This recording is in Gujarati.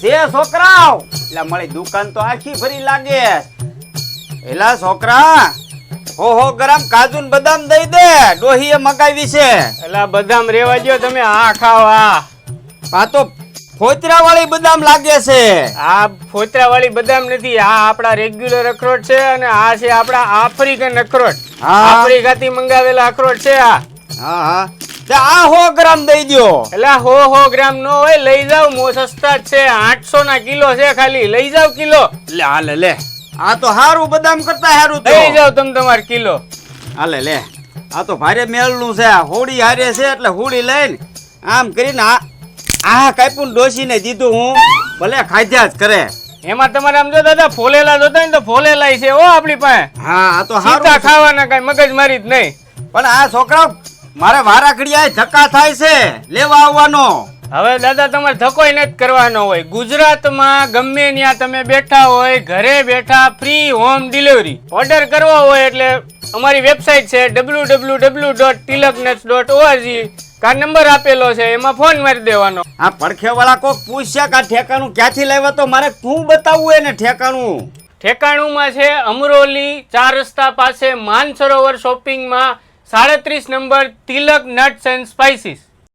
જે છોકરાઓ. એટલે મારી દુકાન તો આખી ભરી લાગે એલા છોકરા હો હો ગરમ કાજુ ને બદામ દઈ દે. ડોહીએ મગાવી છે. એલા બદામ રેવા દ્યો તમે. આ ખાવ આ આ તો ફોતરા વાળી બદામ લાગે છે. આ ફોતરા વાળી બદામ નથી. આ આપણા રેગ્યુલર અખરોટ છે અને આ છે આપણા આફ્રિકન અખરોટ. આફ્રિકા આફ્રિકાથી મંગાવેલા અખરોટ છે આ. હા હા. આ હો ગ્રામ દઈ દ્યો. એટલે હો હો ગ્રામ નો હોય લઈ જાવ મો સસ્તા છે. આઠસો ના કિલો છે ખાલી. લઈ જાવ કિલો. લે હાલે લે આ તો હારું બદામ કરતા હારું લઈ જાવ તમે તમાર કિલો. હાલે લે આ તો ભારે મેળનું છે. હોડી હારે છે એટલે હોડી લઈને આમ કરીને આ આ કાપ્યું ડોસીને દીધું હું. ભલે ખાધ્યા જ કરે. એમાં તમારે આમ જો દાદા ફોલેલા જોતા ને તો ફોલેલા છે ઓ આપણી પાસે. હા આ તો હારું ખાવાના કઈ મગજ મારી જ નહીં. પણ આ છોકરા મારે વારા ઘડિયા ધક્કા થાય છે. લેવા આવવાનો. હવે દાદા તમારે ધકોય નથી કરવાનો હોય. ગુજરાતમાં ગમે ત્યાં તમે બેઠા હોય ઘરે બેઠા ફ્રી હોમ ડિલિવરી ઓર્ડર કરવો હોય એટલે અમારી વેબસાઇટ છે W W W dot Tilaknets dot ORG કા નંબર આપેલો છે એમાં ફોન મારી દેવાનો. આ પડખે વાળા કોક પૂછ્યા કે આ ઠેકાણું ક્યાંથી લાવ્યા તો મારે શું બતાવવું એને ઠેકાણું. ઠેકાણુંમાં છે અમરોલી ચાર રસ્તા પાસે માનસરોવર શોપિંગમાં સાડત્રીસ number Tilak nuts and spices.